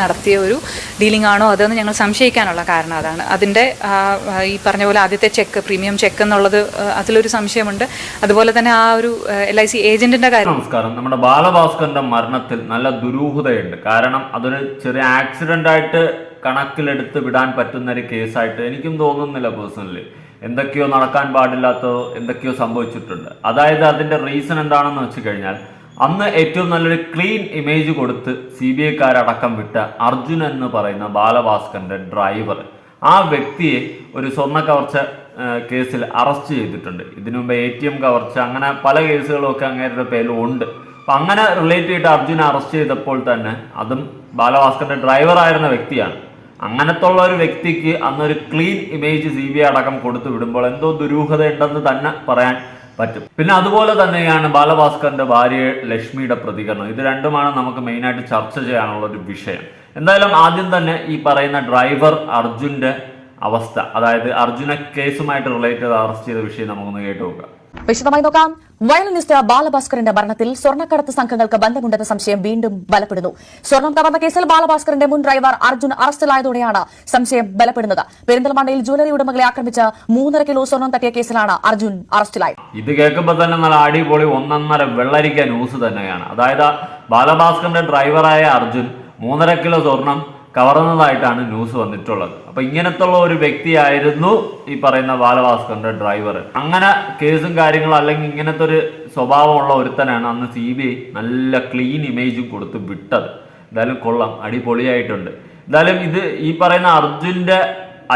നടത്തിയ ഒരു ഡീലിംഗ് ആണോ അതെന്ന് ഞങ്ങൾ സംശയിക്കാനുള്ള കാരണം അതാണ്. അതിന്റെ ഈ പറഞ്ഞ പോലെ ആദ്യത്തെ ചെക്ക് പ്രീമിയം ചെക്ക് എന്നുള്ളത് അതിലൊരു സംശയമുണ്ട്. അതുപോലെ തന്നെ ആ ഒരു എൽ ഐ സി ഏജന്റിന്റെ കാര്യം. നമസ്കാരം. നമ്മുടെ ബാലഭാസ്കറിന്റെ മരണത്തിൽ നല്ല ദുരൂഹതയുണ്ട്. കാരണം അതൊരു ചെറിയ ആക്സിഡന്റ് ആയിട്ട് കണക്കിലെടുത്ത് വിടാൻ പറ്റുന്ന ഒരു കേസായിട്ട് എനിക്കും തോന്നുന്നില്ല പേഴ്സണലി എന്തൊക്കെയോ നടക്കാൻ പാടില്ലാത്തതോ എന്തൊക്കെയോ സംഭവിച്ചിട്ടുണ്ട്. അതായത് അതിന്റെ റീസൺ എന്താണെന്ന് വെച്ച് കഴിഞ്ഞാൽ അന്ന് ഏറ്റവും നല്ലൊരു ക്ലീൻ ഇമേജ് കൊടുത്ത് സി ബി ഐക്കാരടക്കം വിട്ട അർജുൻ എന്ന് പറയുന്ന ബാലഭാസ്കറിന്റെ ഡ്രൈവർ ആ വ്യക്തിയെ ഒരു സ്വർണ കവർച്ച കേസിൽ അറസ്റ്റ് ചെയ്തിട്ടുണ്ട്. ഇതിനു മുമ്പ് എ ടി എം കവർച്ച അങ്ങനെ പല കേസുകളും ഒക്കെ അങ്ങേരുടെ പേരിൽ ഉണ്ട്. അപ്പൊ അങ്ങനെ റിലേറ്റ് ചെയ്തിട്ട് അർജുനെ അറസ്റ്റ് ചെയ്തപ്പോൾ തന്നെ അതും ബാലഭാസ്കറിന്റെ ഡ്രൈവറായിരുന്ന വ്യക്തിയാണ്. അങ്ങനത്തെ ഉള്ള ഒരു വ്യക്തിക്ക് അന്നൊരു clean image C B I അടക്കം കൊടുത്തു വിടുമ്പോൾ എന്തോ ദുരൂഹത ഉണ്ടെന്ന് തന്നെ പറയാൻ പറ്റും. പിന്നെ അതുപോലെ തന്നെയാണ് ബാലഭാസ്കറിന്റെ ഭാര്യ ലക്ഷ്മിയുടെ പ്രതികരണം. ഇത് രണ്ടുമാണ് നമുക്ക് മെയിനായിട്ട് ചർച്ച ചെയ്യാനുള്ള ഒരു വിഷയം. എന്തായാലും ആദ്യം തന്നെ ഈ പറയുന്ന ഡ്രൈവർ അർജുന്റെ അവസ്ഥ അതായത് അർജുന കേസുമായിട്ട് റിലേറ്റഡ് അറസ്റ്റ് ചെയ്ത വിഷയം നമുക്കൊന്ന് കേട്ടു നോക്കാം. വിശദമായി നോക്കാം. വയലിനിസ്റ്റ് ബാലഭാസ്കറിന്റെ മരണത്തിൽ സ്വർണക്കടത്ത് സംഘങ്ങൾക്ക് ബന്ധമുണ്ടെന്ന സംശയം വീണ്ടും ബലപ്പെടുന്നു. സ്വർണം കവർന്ന കേസിൽ ബാലഭാസ്കറിന്റെ മുൻ ഡ്രൈവർ അർജുൻ അറസ്റ്റിലായതോടെയാണ് സംശയം ബലപ്പെടുന്നത്. പെരിന്തൽമണ്ണയിൽ ജ്വല്ലറി ഉടമകളെ ആക്രമിച്ച് മൂന്നര കിലോ സ്വർണം തട്ടിയ കേസിലാണ് അർജുൻ അറസ്റ്റിലായത്. ഇത് കേൾക്കുമ്പോൾ തന്നെ നല്ല അടിപൊളി ഒന്നൊന്നര വെള്ളരിക്ക ന്യൂസ് തന്നെയാണ്. അതായത് ബാലഭാസ്കറിന്റെ ഡ്രൈവറായ അർജുൻ മൂന്നര കിലോ സ്വർണം കവർന്നതായിട്ടാണ് ന്യൂസ് വന്നിട്ടുള്ളത്. അപ്പൊ ഇങ്ങനത്തുള്ള ഒരു വ്യക്തിയായിരുന്നു ഈ പറയുന്ന ബാലഭാസ്കറിന്റെ ഡ്രൈവർ അങ്ങനെ കേസും കാര്യങ്ങളും അല്ലെങ്കിൽ ഇങ്ങനത്തെ ഒരു സ്വഭാവമുള്ള ഒരുത്തനാണ് അന്ന് സി ബി ഐ നല്ല ക്ലീൻ ഇമേജും കൊടുത്ത് വിട്ടത്. എന്തായാലും കൊള്ളാം അടിപൊളിയായിട്ടുണ്ട്. എന്തായാലും ഇത് ഈ പറയുന്ന അർജുന്റെ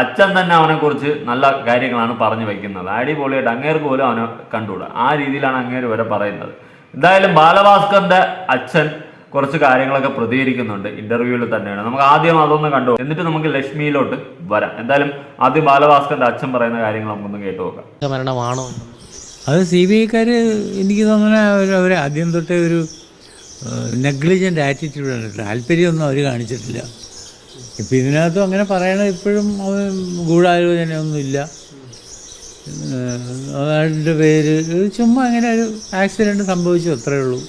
അച്ഛൻ തന്നെ അവനെ കുറിച്ച് നല്ല കാര്യങ്ങളാണ് പറഞ്ഞു വയ്ക്കുന്നത് അടിപൊളിയായിട്ട് അങ്ങേർക്ക് പോലും അവനെ കണ്ടുകൂടാ. ആ രീതിയിലാണ് അങ്ങേര് വരെ പറയുന്നത്. എന്തായാലും ബാലഭാസ്കറിന്റെ അച്ഛൻ കുറച്ച് കാര്യങ്ങളൊക്കെ പ്രതികരിക്കുന്നുണ്ട്. ഇന്റർവ്യൂവിൽ തന്നെയാണ്. നമുക്ക് ആദ്യം അതൊന്ന് കണ്ടു എന്നിട്ട് നമുക്ക് ലക്ഷ്മിയിലോട്ട് വരാം. എന്തായാലും ആദ്യം ബാലഭാസ്കറിന്റെ അച്ഛൻ പറയുന്ന കാര്യങ്ങൾ നമുക്കൊന്ന് കേട്ടു നോക്കാം. മരണമാണോ അത് സി ബി ഐക്കാർ എനിക്ക് തോന്നുന്ന അവർ ആദ്യം തൊട്ടേ ഒരു നെഗ്ലിജന്റ് ആറ്റിറ്റ്യൂഡാണ് താല്പര്യമൊന്നും അവർ കാണിച്ചിട്ടില്ല. ഇപ്പം ഇതിനകത്തും അങ്ങനെ പറയണത് ഇപ്പോഴും അവൻ ഗൂഢാലോചനയൊന്നുമില്ല അതിന്റെ പേര് ചുമ്മാ അങ്ങനെ ഒരു ആക്സിഡന്റ് സംഭവിച്ചു അത്രേ ഉള്ളൂ.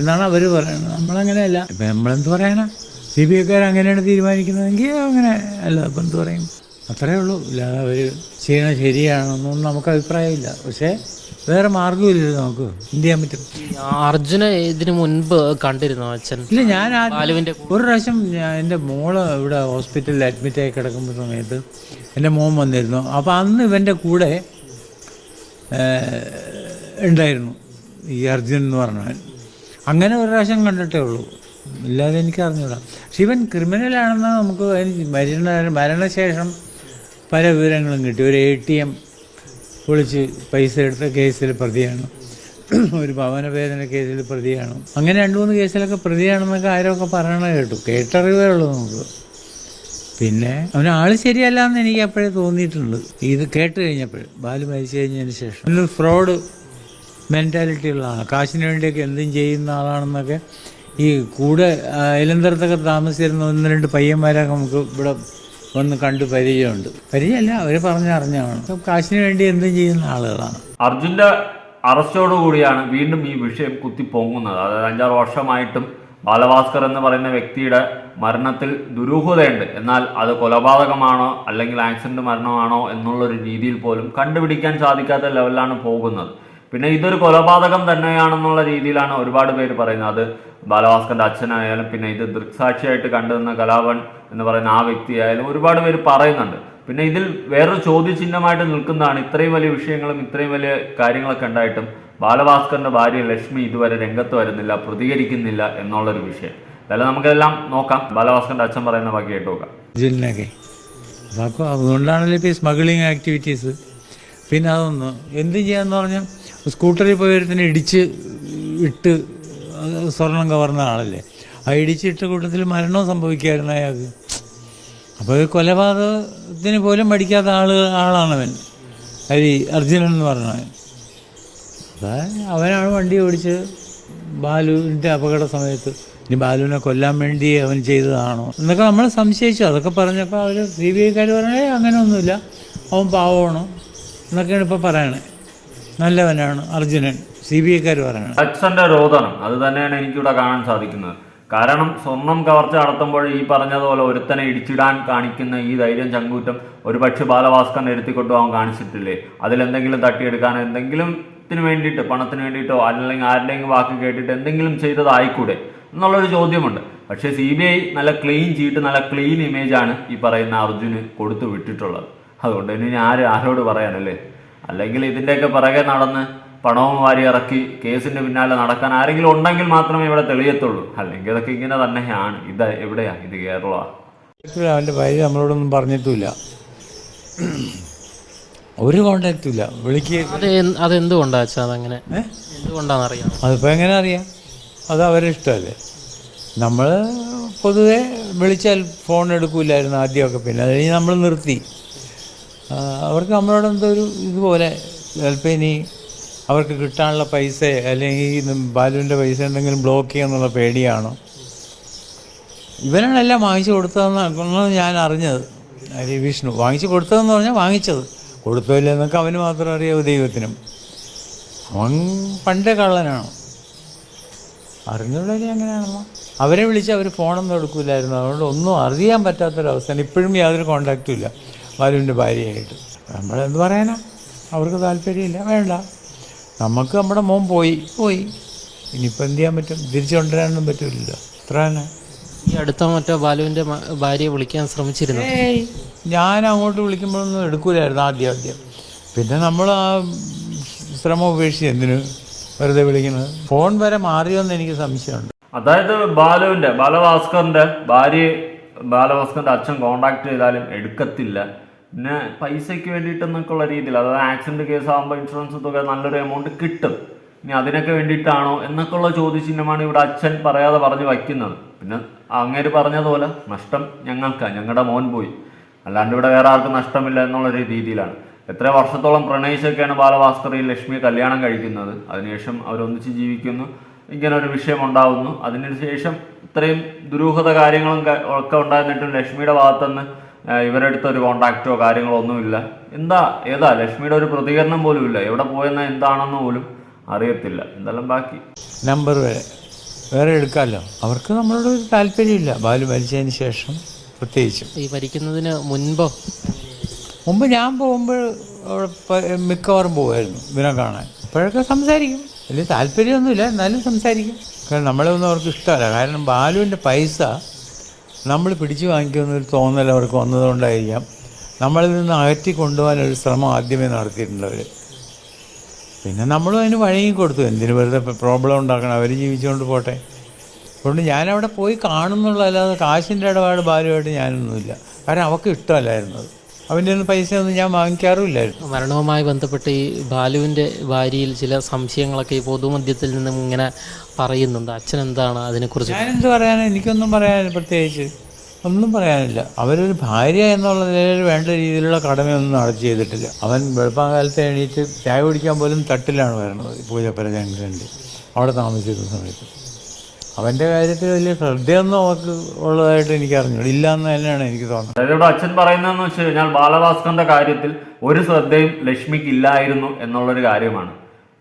എന്നാണ് അവർ പറയുന്നത്. നമ്മളങ്ങനെയല്ല. ഇപ്പം നമ്മളെന്ത് പറയാനാ സി ബി ഐക്കാർ അങ്ങനെയാണ് തീരുമാനിക്കുന്നതെങ്കിൽ അങ്ങനെ അല്ല ഇപ്പം എന്ത് പറയും? അത്രേ ഉള്ളൂ. ഇല്ലാതെ അവർ ചെയ്യണത് ശരിയാണെന്നൊന്നും നമുക്ക് അഭിപ്രായമില്ല. പക്ഷേ വേറെ മാർഗമില്ല നമുക്ക്. എന്ത് ചെയ്യാൻ പറ്റും അർജുന ഇതിന് മുൻപ് കണ്ടിരുന്നു അച്ഛൻ? ഇല്ല ഞാൻ ബാലുവിന്റെ ഒരു പ്രാവശ്യം എന്റെ മോൾ ഇവിടെ ഹോസ്പിറ്റലിൽ അഡ്മിറ്റ് ആയി കിടക്കുന്ന സമയത്ത് എന്റെ മോൻ വന്നിരുന്നു. അപ്പോൾ അന്ന് ഇവന്റെ കൂടെ ഉണ്ടായിരുന്നു. ഈ അർജുൻ എന്ന് പറഞ്ഞവൻ. അങ്ങനെ ഒരു പ്രാവശ്യം കണ്ടിട്ടേ ഉള്ളൂ. ഇല്ലാതെ എനിക്ക് അറിഞ്ഞൂടാ പക്ഷെ ഇവൻ ക്രിമിനലാണെന്ന് നമുക്ക് മരണ മരണശേഷം പല വിവരങ്ങളും കിട്ടി. ഒരു എ ടി എം പൊളിച്ച് പൈസ എടുത്ത കേസിൽ പ്രതിയാണ്. ഒരു ഭവനവേദന കേസിൽ പ്രതിയാണ്. അങ്ങനെ രണ്ട് മൂന്ന് കേസിലൊക്കെ പ്രതിയാണെന്നൊക്കെ ആരൊക്കെ പറയണ കേട്ടു. കേട്ടറിവേ ഉള്ളൂ നമുക്ക്. പിന്നെ അവന് ആൾ ശരിയല്ല എന്ന് എനിക്ക് അപ്പോഴേ തോന്നിയിട്ടുണ്ട്. ഇത് കേട്ട് കഴിഞ്ഞപ്പോൾ ബാലു മരിച്ചു കഴിഞ്ഞതിന് ശേഷം. ഫ്രോഡ് മെന്റാലിറ്റി ഉള്ള കാശിന് വേണ്ടിയൊക്കെ എന്തും ചെയ്യുന്ന ആളാണെന്നൊക്കെ ഈ കൂടെ ഇലന്തരത്തൊക്കെ താമസിച്ചിരുന്ന ഒന്ന് രണ്ട് പയ്യന്മാരൊക്കെ നമുക്ക് ഇവിടെ വന്ന് കണ്ട് പരിചയമുണ്ട്. പരിചയമല്ല അവർ പറഞ്ഞറിഞ്ഞാണ്. കാശിന് വേണ്ടി എന്തും ചെയ്യുന്ന ആളുകളാണ്. അർജുന്റെ അറസ്റ്റോടു കൂടിയാണ് വീണ്ടും ഈ വിഷയം കുത്തി പൊങ്ങുന്നത് അതായത് അഞ്ചാറ് വർഷമായിട്ടും ബാലഭാസ്കർ എന്ന് പറയുന്ന വ്യക്തിയുടെ മരണത്തിൽ ദുരൂഹതയുണ്ട്. എന്നാൽ അത് കൊലപാതകമാണോ അല്ലെങ്കിൽ ആക്സിഡന്റ് മരണമാണോ എന്നുള്ളൊരു രീതിയിൽ പോലും കണ്ടുപിടിക്കാൻ സാധിക്കാത്ത ലെവലിലാണ് പോകുന്നത്. പിന്നെ ഇതൊരു കൊലപാതകം തന്നെയാണെന്നുള്ള രീതിയിലാണ് ഒരുപാട് പേര് പറയുന്നത്. അത് ബാലഭാസ്കറിന്റെ അച്ഛനായാലും പിന്നെ ഇത് ദൃക്സാക്ഷിയായിട്ട് കണ്ടുവന്ന കലാപൻ എന്ന് പറയുന്ന ആ വ്യക്തിയായാലും ഒരുപാട് പേര് പറയുന്നുണ്ട്. പിന്നെ ഇതിൽ വേറൊരു ചോദ്യചിഹ്നമായിട്ട് നിൽക്കുന്നതാണ് ഇത്രയും വലിയ വിഷയങ്ങളും ഇത്രയും വലിയ കാര്യങ്ങളൊക്കെ ഉണ്ടായിട്ടും ബാലഭാസ്കറിന്റെ ഭാര്യ ലക്ഷ്മി ഇതുവരെ രംഗത്ത് വരുന്നില്ല പ്രതികരിക്കുന്നില്ല എന്നുള്ളൊരു വിഷയം. അതായത് നമുക്കെല്ലാം നോക്കാം. ബാലഭാസ്കറിന്റെ അച്ഛൻ പറയുന്ന ബാക്കി കേട്ട് നോക്കാം. അതുകൊണ്ടാണല്ലോ ഇപ്പോൾ ഈ സ്മഗ്ലിങ് ആക്ടിവിറ്റീസ് പിന്നെ അതൊന്ന് എന്ത് ചെയ്യാന്ന് പറഞ്ഞാൽ സ്കൂട്ടറിൽ പോയി ഒരുത്തിനെ ഇടിച്ച് ഇട്ട് സ്വർണം കവർന്ന ആളല്ലേ? ആ ഇടിച്ചിട്ട കൂട്ടത്തിൽ മരണവും സംഭവിക്കായിരുന്നു അയാൾക്ക്. അപ്പോൾ കൊലപാതകത്തിന് പോലും പഠിക്കാത്ത ആൾ ആളാണവൻ. ഹരി അർജുനൻ എന്ന് പറഞ്ഞവൻ. അവനാണ് വണ്ടി ഓടിച്ച് ബാലുവിന്റെ അപകട സമയത്ത് ഇനി ബാലുവിനെ കൊല്ലാൻ വേണ്ടി അവൻ ചെയ്തതാണോ? എന്നൊക്കെ നമ്മൾ സംശയിച്ചു. അതൊക്കെ പറഞ്ഞപ്പോൾ അവർ സി ബി ഐക്കാർ പറഞ്ഞേ അങ്ങനെയൊന്നുമില്ല. അവൻ പാവമാണോ. എന്നൊക്കെയാണ് ഇപ്പോൾ പറയണേ. നല്ലവനാണ് അർജുനൻ. സി ബി ഐക്കാർ പറയുന്നത് അച്ഛന്റെ രോദനം. അത് തന്നെയാണ് എനിക്കിവിടെ കാണാൻ സാധിക്കുന്നത്. കാരണം സ്വർണം കവർച്ച നടത്തുമ്പോൾ ഈ പറഞ്ഞതുപോലെ ഒരുത്തനെ ഇടിച്ചിടാൻ കാണിക്കുന്ന ഈ ധൈര്യം ചങ്കൂറ്റം ഒരു പക്ഷെ ബാലഭാസ്കറിനെ എടുത്തിക്കൊണ്ടു അവൻ കാണിച്ചിട്ടില്ലേ? അതിലെന്തെങ്കിലും തട്ടിയെടുക്കാൻ എന്തെങ്കിലും ത്തിന് വേണ്ടിയിട്ട് പണത്തിന് വേണ്ടിയിട്ടോ അല്ലെങ്കിൽ ആരുടെയെങ്കിലും വാക്ക് കേട്ടിട്ട് എന്തെങ്കിലും ചെയ്തതായിക്കൂടെ എന്നുള്ളൊരു ചോദ്യമുണ്ട്. പക്ഷേ സി ബി ഐ നല്ല ക്ലീൻ ചീട്ട് നല്ല ക്ലീൻ ഇമേജാണ് ഈ പറയുന്ന അർജുന് കൊടുത്തു വിട്ടിട്ടുള്ളത്. അതുകൊണ്ട് ഇനി ആര് ആരോട് പറയാനല്ലേ? അല്ലെങ്കിൽ ഇതിന്റെയൊക്കെ പിറകെ നടന്ന് പണവും വാരി ഇറക്കി കേസിന്റെ പിന്നാലെ നടക്കാൻ ആരെങ്കിലും ഉണ്ടെങ്കിൽ മാത്രമേ ഇവിടെ തെളിയത്തുള്ളൂ. അല്ലെങ്കിൽ ഇതൊക്കെ ഇങ്ങനെ തന്നെയാണ്. ഇത് എവിടെയാ? ഇത് കേരള. അവന്റെ ഭാര്യ നമ്മളോടൊന്നും പറഞ്ഞിട്ടില്ല. ഒരു കോണ്ടാക്റ്റും ഇല്ല. വിളിക്കുക അത് എന്ത്- അതെന്തുകൊണ്ടാ അച്ഛാ അതങ്ങനെ? എന്തുകൊണ്ടാണെന്നറിയാം അതിപ്പോൾ എങ്ങനെ അറിയാം? അത് അവരെ ഇഷ്ടമല്ലേ? നമ്മൾ പൊതുവെ വിളിച്ചാൽ ഫോൺ എടുക്കൂലായിരുന്നു ആദ്യമൊക്കെ പിന്നെ. അത് കഴിഞ്ഞ് നമ്മൾ നിർത്തി. അവർക്ക് നമ്മളോട് എന്തോ ഒരു ഇതുപോലെ ചിലപ്പോൾ ഇനി അവർക്ക് കിട്ടാനുള്ള പൈസ അല്ലെങ്കിൽ ബാലുവിന്റെ പൈസ എന്തെങ്കിലും ബ്ലോക്ക് ചെയ്യാന്നുള്ള പേടിയാണോ? ഇവനാണ് എല്ലാം വാങ്ങിച്ചു കൊടുത്തതെന്നാണ് ഞാൻ അറിഞ്ഞത്. ഹരി വിഷ്ണു വാങ്ങിച്ചു കൊടുത്തതെന്ന് പറഞ്ഞാൽ വാങ്ങിച്ചത്. കൊടുത്തില്ലെന്നൊക്കെ അവന് മാത്രം അറിയാവൂ ദൈവത്തിനും. അവൻ പണ്ടേ കള്ളനാണ്. അറിഞ്ഞുള്ളവരെ അങ്ങനെയാണല്ലോ. അവരെ വിളിച്ച് അവർ ഫോണൊന്നും എടുക്കില്ലായിരുന്നു അതുകൊണ്ട് ഒന്നും അറിയാൻ പറ്റാത്തൊരവസ്ഥയാണ്. ഇപ്പോഴും യാതൊരു കോണ്ടാക്റ്റും ഇല്ല. ബാലുവിന്റെ ഭാര്യയായിട്ട്. നമ്മളെന്ത് പറയാനാ? അവർക്ക് താല്പര്യമില്ല. വേണ്ട. നമുക്ക് നമ്മുടെ മോൻ പോയി. പോയി. ഇനിയിപ്പോൾ എന്ത് ചെയ്യാൻ പറ്റും? തിരിച്ചു കൊണ്ടുവരാനൊന്നും പറ്റില്ലല്ലോ അത്ര തന്നെ ഈ അടുത്ത മറ്റോ ബാലുവിന്റെ ഭാര്യയെ വിളിക്കാൻ ശ്രമിച്ചിരുന്നു? ഞാൻ അങ്ങോട്ട് വിളിക്കുമ്പോഴൊന്നും എടുക്കൂലായിരുന്നു ആദ്യം ആദ്യം. പിന്നെ നമ്മൾ ആ ശ്രമം ഉപേക്ഷിച്ച് എന്തിനു വെറുതെ വിളിക്കുന്നത്? ഫോൺ വരെ മാറിയോ എന്ന് എനിക്ക് സംശയമുണ്ട്. അതായത് ബാലുവിന്റെ ബാലഭാസ്കറിന്റെ ഭാര്യ ബാലഭാസ്കറിന്റെ അച്ഛൻ കോണ്ടാക്ട് ചെയ്താലും എടുക്കത്തില്ല. പിന്നെ പൈസയ്ക്ക് വേണ്ടിയിട്ടെന്നൊക്കെ ഉള്ള രീതിയിൽ അതായത് ആക്സിഡന്റ് കേസ് ആകുമ്പോൾ ഇൻഷുറൻസ് തുക നല്ലൊരു എമൗണ്ട് കിട്ടും. ഇനി അതിനൊക്കെ വേണ്ടിയിട്ടാണോ എന്നൊക്കെ ഉള്ള ചോദ്യചിഹ്നമാണ് ഇവിടെ അച്ഛൻ പറയാതെ പറഞ്ഞു വയ്ക്കുന്നത്. പിന്നെ അങ്ങേര് പറഞ്ഞതുപോലെ നഷ്ടം ഞങ്ങൾക്കാണ് ഞങ്ങളുടെ മോൻ പോയി. അല്ലാണ്ട് ഇവിടെ വേറെ ആർക്കും നഷ്ടമില്ല എന്നുള്ള രീതിയിലാണ്. എത്ര വർഷത്തോളം പ്രണയിച്ചൊക്കെയാണ് ബാലഭാസ്കറിൽ ലക്ഷ്മി കല്യാണം കഴിക്കുന്നത്. അതിനുശേഷം അവരൊന്നിച്ച് ജീവിക്കുന്നു. ഇങ്ങനെ ഒരു വിഷയം ഉണ്ടാവുന്നു. അതിനുശേഷം ഇത്രയും ദുരൂഹത കാര്യങ്ങളും ഒക്കെ ഉണ്ടായിരുന്നിട്ടും ലക്ഷ്മിയുടെ ഭാഗത്തുനിന്ന് ഇവരുടെ അടുത്ത് ഒരു കോണ്ടാക്റ്റോ കാര്യങ്ങളോ ഒന്നുമില്ല. എന്താ ഏതാ? ലക്ഷ്മിയുടെ ഒരു പ്രതികരണം പോലും ഇല്ല. എവിടെ പോയെന്ന എന്താണെന്ന് പോലും അറിയത്തില്ല. എന്തായാലും ബാക്കി. നമ്പർ വരെ. വേറെ എടുക്കാമല്ലോ. അവർക്ക് നമ്മളോട് ഒരു താല്പര്യമില്ല. ബാലു മരിച്ചതിന് ശേഷം പ്രത്യേകിച്ചും. ഈ മരിക്കുന്നതിന് മുൻപോ? മുമ്പ് ഞാൻ പോകുമ്പോൾ അവിടെ മിക്കവാറും പോകുമായിരുന്നു ഇവനെ കാണാൻ. അപ്പോഴൊക്കെ സംസാരിക്കും. വലിയ താല്പര്യമൊന്നുമില്ല. എന്നാലും സംസാരിക്കും. കാരണം നമ്മളെ ഒന്നും അവർക്ക് ഇഷ്ടമല്ല. കാരണം ബാലുവിന്റെ പൈസ നമ്മൾ പിടിച്ചു വാങ്ങിക്കുമെന്നൊരു തോന്നൽ അവർക്ക് വന്നതുകൊണ്ടായിരിക്കാം. നമ്മളിൽ നിന്ന് അകറ്റി കൊണ്ടുപോകാനൊരു ശ്രമം ആദ്യമേ നടത്തിയിട്ടുണ്ട് അവർ പിന്നെ നമ്മളും അതിന് വഴങ്ങി കൊടുത്തു. എന്തിന് വെറുതെ പ്രോബ്ലം ഉണ്ടാക്കണം? അവർ ജീവിച്ചുകൊണ്ട് പോട്ടെ. അതുകൊണ്ട് ഞാനവിടെ പോയി കാണുന്നുള്ളതല്ലാതെ കാശിന്റെ ഇടപാട് ബാലുമായിട്ട് ഞാനൊന്നുമില്ല. കാരണം അവർക്ക് ഇഷ്ടമല്ലായിരുന്നു അത് അവന്റെ ഒന്നും പൈസയൊന്നും ഞാൻ വാങ്ങിക്കാറുമില്ലായിരുന്നു. മരണവുമായി ബന്ധപ്പെട്ട് ഈ ബാലുവിന്റെ ഭാര്യയിൽ ചില സംശയങ്ങളൊക്കെ ഈ പൊതുമധ്യത്തിൽ നിന്നും ഇങ്ങനെ പറയുന്നുണ്ട്. അച്ഛൻ എന്താണ് അതിനെക്കുറിച്ച്? ഞാനെന്ത് പറയാനാണ് എനിക്കൊന്നും പറയാനില്ല പ്രത്യേകിച്ച്. ഒന്നും പറയാനില്ല. അവരൊരു ഭാര്യ എന്നുള്ള നിലയിൽ വേണ്ട രീതിയിലുള്ള കടമയൊന്നും നടത്തി ചെയ്തിട്ടില്ല. അവൻ വെളുപ്പാങ്കാലത്ത് എണീറ്റ് ചായ കുടിക്കാൻ പോലും തട്ടിലാണ് വരുന്നത് പൂജപ്പുര ജംഗ്ഷനിൽ അവിടെ താമസിക്കുന്ന സമയത്ത്. അവന്റെ കാര്യത്തിൽ വലിയ ശ്രദ്ധയൊന്നും അവർക്ക് ഉള്ളതായിട്ട് എനിക്ക് അറിഞ്ഞു ഇല്ല എന്ന് തന്നെയാണ് എനിക്ക് തോന്നുന്നത്. അതായത് ഇവിടെ അച്ഛൻ പറയുന്നതെന്ന് വെച്ച് കഴിഞ്ഞാൽ ബാലഭാസ്കറിന്റെ കാര്യത്തിൽ ഒരു ശ്രദ്ധയും ലക്ഷ്മിക്ക് ഇല്ലായിരുന്നു എന്നുള്ളൊരു കാര്യമാണ്.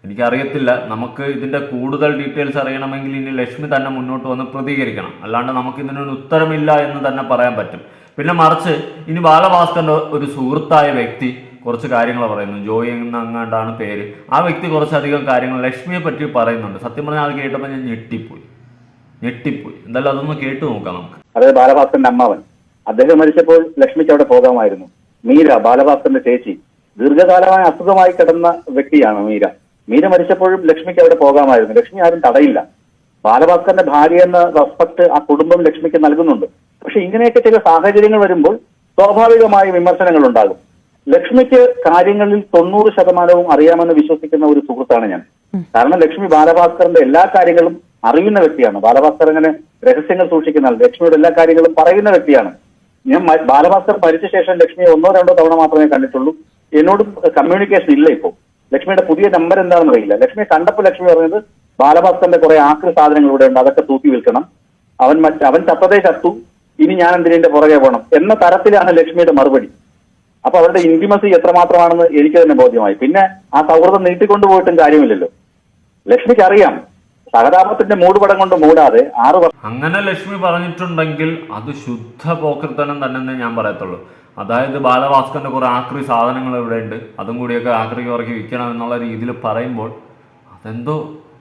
എനിക്കറിയത്തില്ല നമുക്ക് ഇതിന്റെ കൂടുതൽ ഡീറ്റെയിൽസ് അറിയണമെങ്കിൽ ഇനി ലക്ഷ്മി തന്നെ മുന്നോട്ട് വന്ന് പ്രതികരിക്കണം. അല്ലാണ്ട് നമുക്ക് ഇതിനൊരു ഉത്തരമില്ല എന്ന് തന്നെ പറയാൻ പറ്റും. പിന്നെ മറിച്ച് ഇനി ബാലഭാസ്കറിന്റെ ഒരു സുഹൃത്തായ വ്യക്തി കുറച്ച് കാര്യങ്ങൾ പറയുന്നു. ജോയി എന്ന അങ്ങാണ്ടാണ് പേര്. ആ വ്യക്തി കുറച്ചധികം കാര്യങ്ങൾ ലക്ഷ്മിയെ പറ്റി പറയുന്നുണ്ട്. സത്യം പറഞ്ഞാൽ അത് കേട്ടപ്പോൾ ഞാൻ ഞെട്ടിപ്പോയി. ഞെട്ടിപ്പോയി. എന്തായാലും അതൊന്ന് കേട്ടു നോക്കാം നമുക്ക്. അതായത് ബാലഭാസ്കറിന്റെ അമ്മാവൻ. അദ്ദേഹം മരിച്ചപ്പോൾ ലക്ഷ്മിക്ക് അവിടെ പോകാമായിരുന്നു. മീര ബാലഭാസ്കറിന്റെ ചേച്ചി. ദീർഘകാലമായ അസുഖമായി കിടന്ന വ്യക്തിയാണ് മീര. മീര മരിച്ചപ്പോഴും ലക്ഷ്മിക്ക് അവിടെ പോകാമായിരുന്നു. ലക്ഷ്മി ആരും തടയില്ല. ബാലഭാസ്കറിന്റെ ഭാര്യ എന്ന റെസ്പെക്ട് ആ കുടുംബം ലക്ഷ്മിക്ക് നൽകുന്നുണ്ട്. പക്ഷെ ഇങ്ങനെയൊക്കെ ചില സാഹചര്യങ്ങൾ വരുമ്പോൾ സ്വാഭാവികമായ വിമർശനങ്ങൾ ഉണ്ടാകും. ലക്ഷ്മിക്ക് കാര്യങ്ങളിൽ തൊണ്ണൂറ് ശതമാനവും അറിയാമെന്ന് വിശ്വസിക്കുന്ന ഒരു സുഹൃത്താണ് ഞാൻ. കാരണം ലക്ഷ്മി ബാലഭാസ്കറിന്റെ എല്ലാ കാര്യങ്ങളും അറിയുന്ന വ്യക്തിയാണ്. ബാലഭാസ്കർ അങ്ങനെ രഹസ്യങ്ങൾ സൂക്ഷിക്കുന്ന ആൾ ലക്ഷ്മിയുടെ എല്ലാ കാര്യങ്ങളും പറയുന്ന വ്യക്തിയാണ്. ഞാൻ ബാലഭാസ്കർ മരിച്ച ശേഷം ലക്ഷ്മിയെ ഒന്നോ രണ്ടോ തവണ മാത്രമേ കണ്ടിട്ടുള്ളൂ. എന്നോട് കമ്മ്യൂണിക്കേഷൻ ഇല്ല ഇപ്പോൾ. ലക്ഷ്മിയുടെ പുതിയ നമ്പർ എന്താണെന്ന് അറിയില്ല. ലക്ഷ്മിയെ കണ്ടപ്പോൾ ലക്ഷ്മി പറഞ്ഞത് ബാലഭാസ്കറിന്റെ കുറെ ആക്രി സാധനങ്ങൾ ഇവിടെ ഉണ്ട്. അതൊക്കെ തൂക്കി വിൽക്കണം. അവൻ മറ്റ് അവൻ ചത്തതേ ചത്തു. ഇനി ഞാൻ എന്തിനെ പുറകെ പോകണം എന്ന തരത്തിലാണ് ലക്ഷ്മിയുടെ മറുപടി. അപ്പൊ അവരുടെ ഇന്റിമസി എത്രമാത്രമാണെന്ന് എനിക്ക് തന്നെ ബോധ്യമായി. പിന്നെ ആ സൗഹൃദം നീട്ടിക്കൊണ്ടുപോയിട്ടും കാര്യമില്ലല്ലോ. ലക്ഷ്മിക്ക് അറിയാം സഹതാപത്തിന്റെ മൂടുപടം കൊണ്ട് മൂടാതെ ആറ് വർഷം അങ്ങനെ ലക്ഷ്മി പറഞ്ഞിട്ടുണ്ടെങ്കിൽ അത് ശുദ്ധ പോക്കൃത്തനം തന്നെ ഞാൻ പറയത്തുള്ളൂ. അതായത് ബാലഭാസ്കറിന്റെ കുറെ ആക്രി സാധനങ്ങൾ ഇവിടെ ഉണ്ട്. അതും കൂടിയൊക്കെ ആക്രിക്ക് ഉറക്കി വിൽക്കണം എന്നുള്ള രീതിയിൽ പറയുമ്പോൾ അതെന്തോ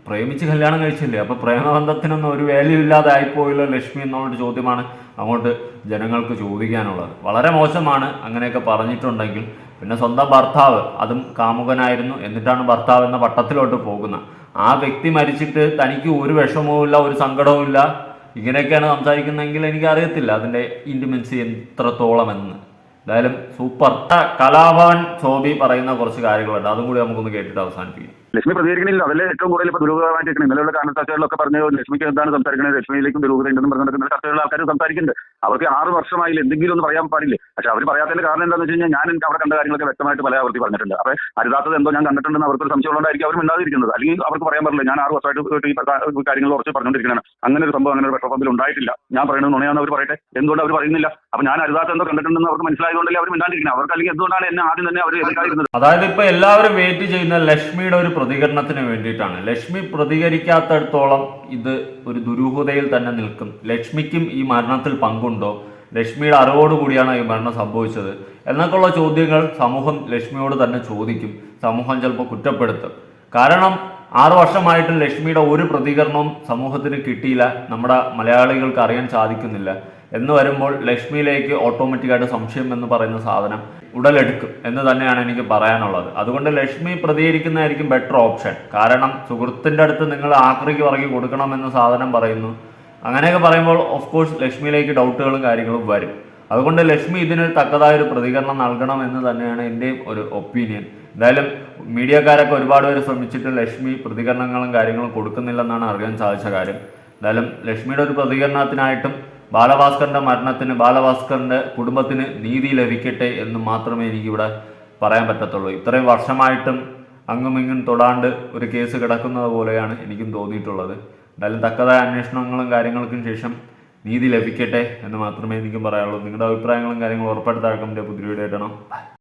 പ്രേമിച്ച് കല്യാണം കഴിച്ചില്ലേ? അപ്പൊ പ്രേമബന്ധത്തിനൊന്നും ഒരു വാല്യൂ ഇല്ലാതെ ആയിപ്പോയില്ലോ ലക്ഷ്മി എന്നുള്ളൊരു ചോദ്യമാണ് അങ്ങോട്ട് ജനങ്ങൾക്ക് ചോദിക്കാനുള്ളത്. വളരെ മോശമാണ് അങ്ങനെയൊക്കെ പറഞ്ഞിട്ടുണ്ടെങ്കിൽ പിന്നെ സ്വന്തം ഭർത്താവ് അതും കാമുകനായിരുന്നു. എന്നിട്ടാണ് ഭർത്താവ് എന്ന പട്ടത്തിലോട്ട് പോകുന്നത്. ആ വ്യക്തി മരിച്ചിട്ട് തനിക്ക് ഒരു വിഷമവും ഇല്ല ഒരു സങ്കടവും ഇല്ല. ഇങ്ങനെയൊക്കെയാണ് സംസാരിക്കുന്നതെങ്കിൽ എനിക്ക് അറിയത്തില്ല അതിന്റെ ഇൻഡിമെൻസി എത്രത്തോളം എന്ന് എന്തായാലും സൂപ്പർ. കലാഭവൻ ശോഭി പറയുന്ന കുറച്ച് കാര്യങ്ങളുണ്ട്. അതും കൂടി നമുക്കൊന്ന് കേട്ടിട്ട് അവസാനിപ്പിക്കാം. ലക്ഷ്മി പ്രതികരിക്കണില്ല. അതല്ലേ ഏറ്റവും കൂടുതൽ ഇപ്പൊ ദുരൂഹമായിട്ട് നിൽക്കുന്നത് ഇന്നലെയുള്ള കാണുന്ന ചർച്ചകളിലൊക്കെ പറഞ്ഞു ലക്ഷ്മിക്ക് എന്താണ് സംസാരിക്കുന്നത് ലക്ഷ്മിയിലേക്കും ദുരൂഹത ഉണ്ടെന്ന് പറഞ്ഞിട്ട് ഇന്നലെ ചർച്ചകളിൽ ആൾക്കാർ സംസാരിക്കുന്നുണ്ട്. അവർക്ക് ആറ് വർഷമായില്ല? എന്തെങ്കിലും ഒന്ന് പറയാൻ പാടില്ല? പക്ഷെ അവർ പറയാത്തതിന്റെ കാരണം എന്താണെന്ന് വെച്ച് കഴിഞ്ഞാൽ ഞാൻ എനിക്ക് അവിടെ കണ്ട കാര്യങ്ങളൊക്കെ വ്യക്തമായിട്ട് പല ആവർത്തി പറഞ്ഞിട്ടുണ്ട്. അപ്പൊ അരുതാത്തത് എന്തോ ഞാൻ കണ്ടിട്ടുണ്ടെന്ന് അവർക്കൊരു സംശയം ഉണ്ടായിരിക്കും അവർ മിണ്ടാതിരിക്കുന്നത്. അല്ലെങ്കിൽ അവർക്ക് പറയാൻ പറ്റില്ല. ഞാൻ ആറ് വർഷമായിട്ട് ഈ കാര്യങ്ങൾ കുറച്ച് പറഞ്ഞുകൊണ്ടിരിക്കുകയാണ് അങ്ങനെ ഒരു സംഭവം അങ്ങനെ ഒരു പെട്രോൾ പമ്പിൽ ഉണ്ടായിട്ടില്ല. ഞാൻ പറയുന്നത് നുണയാന്ന് അവർ പറയട്ടെ. എന്തുകൊണ്ട് അവർ പറയുന്നില്ല? അപ്പൊ ഞാൻ അരുതാത്ത എന്തോ കണ്ടിട്ടുണ്ടെന്ന് അവർക്ക് മനസ്സിലായതുകൊണ്ടല്ലേ അവർ മിണ്ടാണ്ടിരിക്കുന്നത് അവർക്ക് അല്ലെങ്കിൽ എന്തുകൊണ്ടാണ് എന്നെ ആദ്യം തന്നെ അവർ അതായത് ഇപ്പൊ എല്ലാവരും വെയിറ്റ് ചെയ്യുന്ന ലക്ഷ്മിയുടെ ഒരു പ്രതികരണത്തിന് വേണ്ടിയിട്ടാണ്. ലക്ഷ്മി പ്രതികരിക്കാത്തടത്തോളം ഇത് ഒരു ദുരൂഹതയിൽ തന്നെ നിൽക്കും. ലക്ഷ്മിക്കും ഈ മരണത്തിൽ പങ്കുണ്ടോ? ലക്ഷ്മിയുടെ അറിവോടുകൂടിയാണ് ഈ മരണം സംഭവിച്ചത്. എന്നൊക്കെയുള്ള ചോദ്യങ്ങൾ സമൂഹം ലക്ഷ്മിയോട് തന്നെ ചോദിക്കും. സമൂഹം ചിലപ്പോൾ കുറ്റപ്പെടുത്തും. കാരണം ആറു വർഷമായിട്ട് ലക്ഷ്മിയുടെ ഒരു പ്രതികരണവും സമൂഹത്തിന് കിട്ടിയില്ല. നമ്മുടെ മലയാളികൾക്ക് അറിയാൻ സാധിക്കുന്നില്ല. എന്ന് വരുമ്പോൾ ലക്ഷ്മിയിലേക്ക് ഓട്ടോമാറ്റിക്കായിട്ട് സംശയം എന്ന് പറയുന്ന സാധനം ഉടലെടുക്കും എന്ന് തന്നെയാണ് എനിക്ക് പറയാനുള്ളത്. അതുകൊണ്ട് ലക്ഷ്മി പ്രതികരിക്കുന്നതായിരിക്കും ബെറ്റർ ഓപ്ഷൻ കാരണം സുഹൃത്തിന്റെ അടുത്ത് നിങ്ങൾ ആക്രിക്ക് പറക്കി കൊടുക്കണമെന്ന് സാധനം പറയുന്നു. അങ്ങനെയൊക്കെ പറയുമ്പോൾ ഓഫ് കോഴ്സ് ലക്ഷ്മിയിലേക്ക് ഡൗട്ടുകളും കാര്യങ്ങളും വരും. അതുകൊണ്ട് ലക്ഷ്മി ഇതിന് തക്കതായ ഒരു പ്രതികരണം നൽകണം എന്ന് തന്നെയാണ് എന്റെയും ഒരു ഒപ്പീനിയൻ എന്തായാലും മീഡിയക്കാരൊക്കെ ഒരുപാട് പേര് ശ്രമിച്ചിട്ട് ലക്ഷ്മി പ്രതികരണങ്ങളും കാര്യങ്ങളും കൊടുക്കുന്നില്ലെന്നാണ് അറിയാൻ സാധിച്ച കാര്യം. എന്തായാലും ലക്ഷ്മിയുടെ ഒരു പ്രതികരണത്തിനായിട്ടും ബാലഭാസ്കറിന്റെ മരണത്തിന് ബാലഭാസ്കറിന്റെ കുടുംബത്തിന് നീതി ലഭിക്കട്ടെ എന്ന് മാത്രമേ എനിക്കിവിടെ പറയാൻ പറ്റത്തുള്ളൂ. ഇത്രയും വർഷമായിട്ടും അങ്ങുമിങ്ങും തൊടാണ്ട് ഒരു കേസ് കിടക്കുന്നത് പോലെയാണ് എനിക്കും തോന്നിയിട്ടുള്ളത്. എന്തായാലും തക്കതായ അന്വേഷണങ്ങളും കാര്യങ്ങൾക്കും ശേഷം നീതി ലഭിക്കട്ടെ എന്ന് മാത്രമേ എനിക്കും പറയാനുള്ളൂ. നിങ്ങളുടെ അഭിപ്രായങ്ങളും കാര്യങ്ങളും ഉറപ്പെടുത്താൻ പുതിയ വീഡിയോ ആയിട്ടാണോ